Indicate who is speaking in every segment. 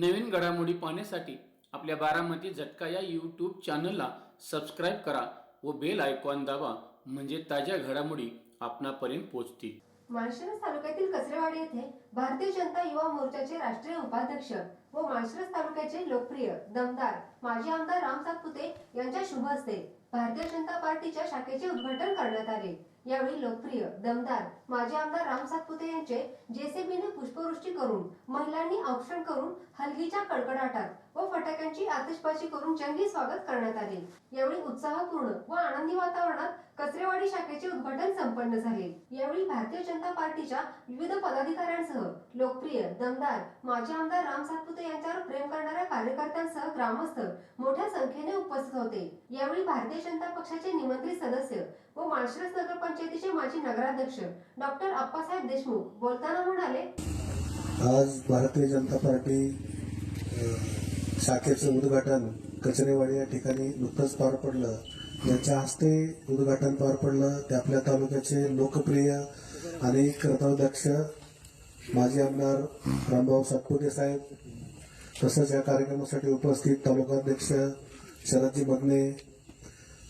Speaker 1: नवीन घडामोडी पाहण्यासाठी आपल्या बारामती झटका या यूट्यूब चॅनलला सबस्क्राईब करा व बेल आयकॉन दाबा म्हणजे ताज्या घडामोडी आपणापर्यंत पोहोचतील.
Speaker 2: माळशिरस तालुक्यातील कचरेवाडी येथे भारतीय जनता युवा मोर्चाचे राष्ट्रीय उपाध्यक्ष व माळशिरस तालुक्याचे लोकप्रिय दमदार माजी आमदार राम सातपुते यांच्या शुभ हस्ते भारतीय जनता पार्टीच्या शाखेचे उद्घाटन करण्यात आले. यावेळी लोकप्रिय दमदार माजी आमदार राम सातपुते यांचे जेसीबीने पुष्पवृष्टी करून महिलांनी औक्षण करून हलगीच्या कडकडाटात व फटाक्यांची आतिषबाजी करून जंगी स्वागत करण्यात आले. यावेळी उत्साहपूर्ण व आनंदी वातावरणात कचरेवाडी शाखेचे उद्घाटन संपन्न झाले. यावेळी भारतीय जनता पार्टीच्या विविध पदाधिकाऱ्यांसह लोकप्रिय दमदार माजी आमदार राम सातपुते यांच्यावर प्रेम करणाऱ्या कार्यकर्त्यांसह ग्रामस्थ मोठ्या संख्येने उपस्थित होते. यावेळी भारतीय जनता पक्षाचे निमंत्रित सदस्य व माळशिरस नगरपंचायतीचे माजी नगराध्यक्ष डॉक्टर अप्पासाहेब देशमुख बोलताना म्हणाले
Speaker 3: आज भारतीय जनता पार्टी शाखेचं उद्घाटन कचरेवाडी या ठिकाणी नुकतंच पार पडलं. यांच्या हस्ते उद्घाटन पार पडलं. ते आपल्या तालुक्याचे लोकप्रिय आणि कर्तव्यदक्ष माजी आमदार रामभाऊ सातपुते साहेब तसंच या कार्यक्रमासाठी उपस्थित तालुकाध्यक्ष शरदजी मगने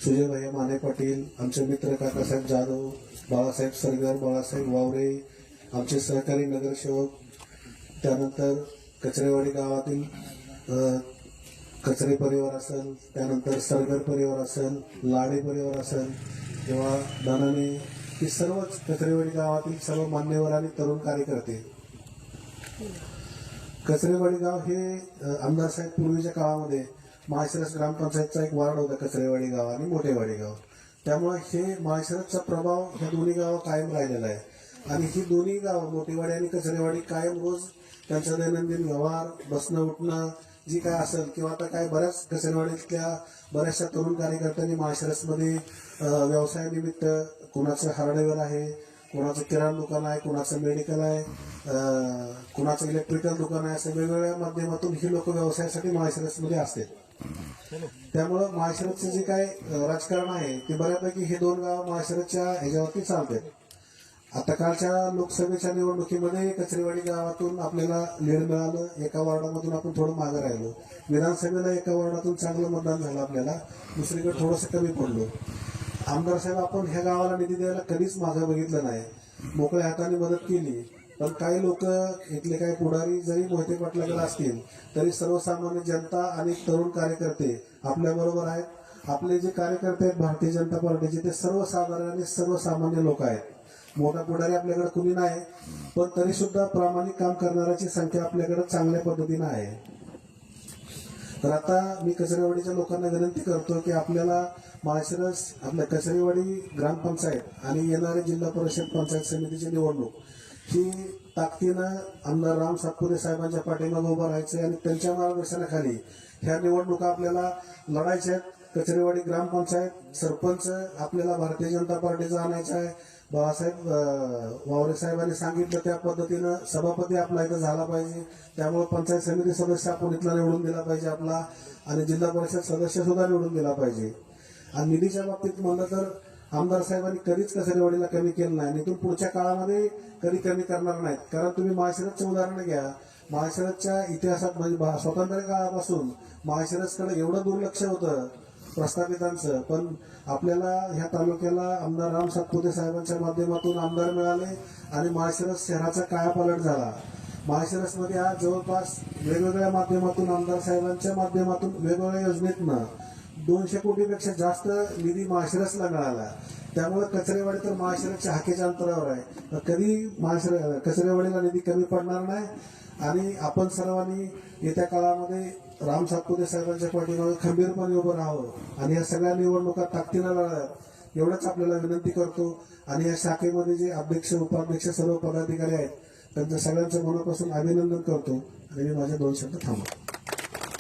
Speaker 3: सुजयभाई माने पाटील आमचे मित्र काकासाहेब जाधव बाळासाहेब सरगर बाळासाहेब वावरे आमचे सहकारी नगरसेवक त्यानंतर कचरेवाडी गावातील कचरे परिवार असेल त्यानंतर सरगर परिवार असेल लाडे परिवार असेल किंवा दानाने ही सर्वच कचरेवाडी गावातील सर्व मान्यवर आणि तरुण कार्यकर्ते. कचरेवाडी गाव हे आमदार साहेब पूर्वीच्या काळामध्ये माळशिरस ग्रामपंचायतचा एक वार्ड होता कचरेवाडी गाव आणि मोठेवाडी गाव. त्यामुळे हे माळशिरसचा प्रभाव ह्या दोन्ही गावात कायम राहिलेला आहे. आणि ही दोन्ही गावं मोठेवाडी आणि कचरेवाडी कायम रोज त्यांचा दैनंदिन व्यवहार बसणं उठणं जी काय असेल किंवा आता काय बऱ्याच कचरेवाडीतल्या बऱ्याचशा तरुण कार्यकर्त्यांनी माळशिरसमध्ये व्यवसायानिमित्त कुणाचं हार्डवेअर आहे कुणाचं किराणा दुकान आहे कुणाचं मेडिकल आहे कुणाचं इलेक्ट्रिकल दुकान आहे असं वेगवेगळ्या माध्यमातून ही लोक व्यवसायासाठी माळशिरसमध्ये असते त्यामुळं माळशिरसचं जे काय राजकारण आहे ते बऱ्यापैकी हे दोन गाव माळशिरसच्या ह्याच्यावरती चालतात. आता कालच्या लोकसभेच्या निवडणुकीमध्ये कचरेवाडी गावातून आपल्याला लीड मिळालं. एका वॉर्डामधून आपण थोडं मागं राहिलो. विधानसभेला एका वॉर्डातून चांगलं मतदान झालं आपल्याला. दुसरीकडे थोडंसं कमी पडलो. आमदार साहेब आपण ह्या गावाला निधी द्यायला कधीच मागं बघितलं नाही. मोकळ्या हाताने मदत केली. पण काही लोक इथले काही पुढारी जरी मोहिते पाटलाकडे असतील तरी सर्वसामान्य जनता आणि तरुण कार्यकर्ते आपल्या बरोबर आहेत. आपले जे कार्यकर्ते आहेत भारतीय जनता पार्टीचे ते सर्वसाधारण आणि सर्वसामान्य लोक आहेत. मोठा पुढारी आपल्याकडे कुणी नाही पण तरी सुद्धा प्रामाणिक काम करणाऱ्याची संख्या आपल्याकडे चांगल्या पद्धतीनं आहे. तर आता मी कचरेवाडीच्या लोकांना विनंती करतो की आपल्याला माळशिरस आपल्या कचरेवाडी ग्रामपंचायत आणि येणारे जिल्हा परिषद पंचायत समितीची निवडणूक ही ताकदीनं आमदार राम सातपुरे साहेबांच्या पाठीमागे उभं राहायचं आणि त्यांच्या मार्गदर्शनाखाली ह्या निवडणुका आपल्याला लढायच्या आहेत. कचरेवाडी ग्रामपंचायत सरपंच आपल्याला भारतीय जनता पार्टीचा आणायचा आहे. बाबासाहेब वावरे साहेबांनी सांगितलं त्या पद्धतीनं सभापती आपला इथं झाला पाहिजे. त्यामुळे पंचायत समिती सदस्य आपण इथला निवडून दिला पाहिजे आपला आणि जिल्हा परिषद सदस्य सुद्धा निवडून दिला पाहिजे. आणि निधीच्या बाबतीत म्हणलं तर आमदार साहेबांनी कधीच कचरेवाडीला कमी केलं नाही आणि इथून पुढच्या काळामध्ये कधी कमी करणार नाहीत. कारण तुम्ही माळशिरसचं उदाहरण घ्या. माळशिरसच्या इतिहासात म्हणजे स्वातंत्र्य काळापासून महाशिरसकडे एवढं दुर्लक्ष होतं. प्रस्थापितांचं. पण आपल्याला ह्या तालुक्याला आमदार राम सातपुते साहेबांच्या माध्यमातून आमदार मिळाले आणि माळशिरस शहराचा कायापालट झाला. माळशिरसमध्ये आज जवळपास वेगवेगळ्या माध्यमातून आमदार साहेबांच्या माध्यमातून वेगवेगळ्या योजनेतनं दोनशे कोटीपेक्षा जास्त निधी माळशिरसला मिळाला. त्यामुळे कचरेवाडी तर माळशिरसच्या हाकेच्या अंतरावर आहे. कधी माळशिर कचरेवाडीला निधी कमी पडणार नाही? आणि आपण सर्वांनी येत्या काळामध्ये राम सातपुते साहेबांच्या पाठीमागे खंबीरपणे उभं राहावं आणि या सगळ्या निवडणुका ताकदीला लढाव्यात. एवढंच आपल्याला विनंती करतो आणि या शाखेमध्ये जे अध्यक्ष उपाध्यक्ष सर्व पदाधिकारी आहेत त्यांचं सगळ्यांचं मनापासून अभिनंदन करतो आणि मी माझे दोन शब्द थांबतो